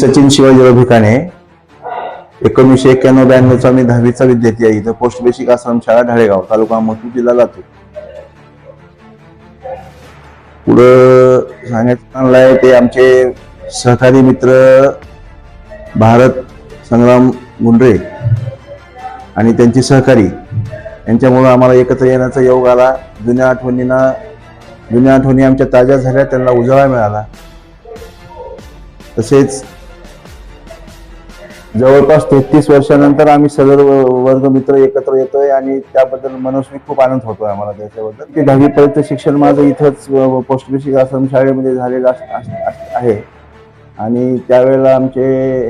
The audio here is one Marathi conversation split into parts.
सचिन शिवाजीराव भिकाणे एकोणीसशे एक्क्याण्णव ब्याण्णवचा मी दहावीचा विद्यार्थी आहे. इथं पोस्ट बेसिक आश्रम शाळा ढाळेगाव तालुका मथुर जिल्हा लातूर. पुढं सांगायचं चांगलं आहे ते आमचे सहकारी मित्र भारत संग्राम गुंडरे आणि त्यांची सहकारी यांच्यामुळं आम्हाला एकत्र येण्याचा योग आला. जुन्या आठवणींना जुन्या आठवणी आमच्या ताज्या झाल्या त्यांना उजाळा मिळाला. तसेच जवळपास तेहतीस वर्षानंतर आम्ही सदर वर्ग मित्र एकत्र येतोय आणि त्याबद्दल मनस्वी खूप आनंद होतोय आम्हाला त्याच्याबद्दल. ते दहावीपर्यंत शिक्षण माझं इथंच पोस्ट बेसिक आश्रम शाळेमध्ये झालेलं आहे. आणि त्यावेळेला आमचे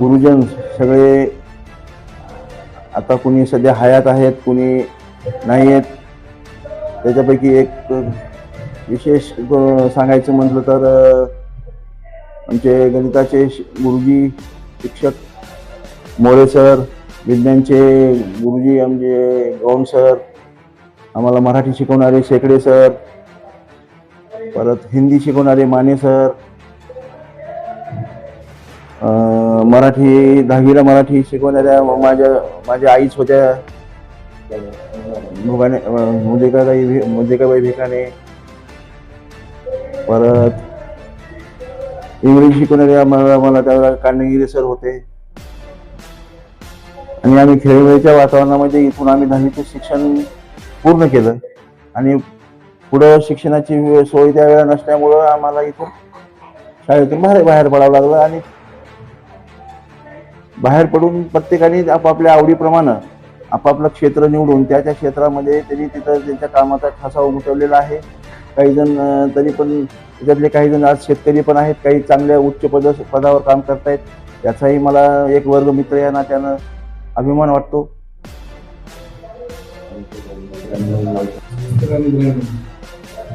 गुरुजन सगळे आता कुणी सध्या हयात आहेत कुणी नाही आहेत त्याच्यापैकी एक विशेष सांगायचं म्हटलं तर आमचे गणिताचे गुरुजी शिक्षक मोरे सर विज्ञानचे गुरुजी आमचे गौण सर आम्हाला मराठी शिकवणारे शेकडे सर परत हिंदी शिकवणारे माने सर मराठी दहावीला मराठी शिकवणाऱ्या माझ्या माझ्या आईच होत्या. मुगाने मुदेकाबाई मुदेकाबाई भिकाने. परत इंग्रजी शिकवणारे आम्हाला मला त्यावेळेला कांडगिरी सर होते. आणि आम्ही खेळवेळीच्या वातावरणामध्ये इथून आम्ही दहावीचं शिक्षण पूर्ण केलं. आणि पुढं शिक्षणाची सोय त्यावेळेला नसल्यामुळं आम्हाला इथून शाळेतून बाहेर बाहेर पडावं लागलं आणि बाहेर पडून प्रत्येकाने आपापल्या आवडीप्रमाणे आपापलं क्षेत्र निवडून त्या त्या क्षेत्रामध्ये त्यांनी तिथं त्यांच्या कामाचा ठसा उमटवलेला आहे. काही जण तरी पण त्याच्यातले काही जण आज शेतकरी पण आहेत काही चांगल्या उच्च पद पदावर काम करतायत. याचाही मला एक वर्ग मित्र या नात्यानं अभिमान वाटतो.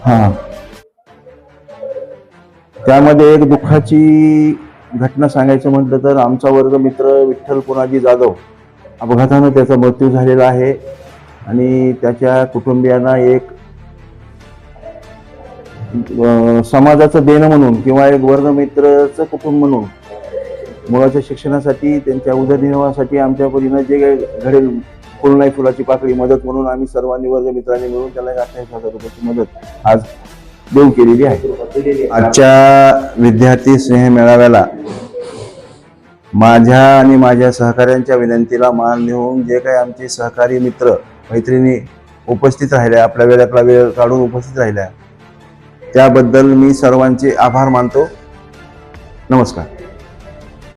हा. त्यामध्ये एक दुःखाची घटना सांगायचं म्हटलं तर आमचा वर्ग मित्र विठ्ठल पुनाजी जाधव अपघातानं त्याचा मृत्यू झालेला आहे. आणि त्याच्या कुटुंबियांना एक समाजाचं देणं म्हणून किंवा एक वर्गमित्रचं कुटुंब म्हणून मुलाच्या शिक्षणासाठी त्यांच्या उदरनिर्वाहासाठी आमच्या परीनं जे काही घडेल फुल नाही फुलाची पाकळी मदत म्हणून आम्ही सर्वांनी वर्गमित्रांनी मिळून त्याला एक अठ्ठावीस हजार रुपयाची मदत आज देऊ केलेली आहे. आजच्या विद्यार्थी स्नेह मेळाव्याला माझ्या आणि माझ्या सहकाऱ्यांच्या विनंतीला मान देऊन जे काही आमचे सहकारी मित्र मैत्रिणी उपस्थित राहिल्या आपल्या वेळातला वेळ काढून उपस्थित राहिल्या त्याबद्दल मी सर्वांचे आभार मानतो. नमस्कार.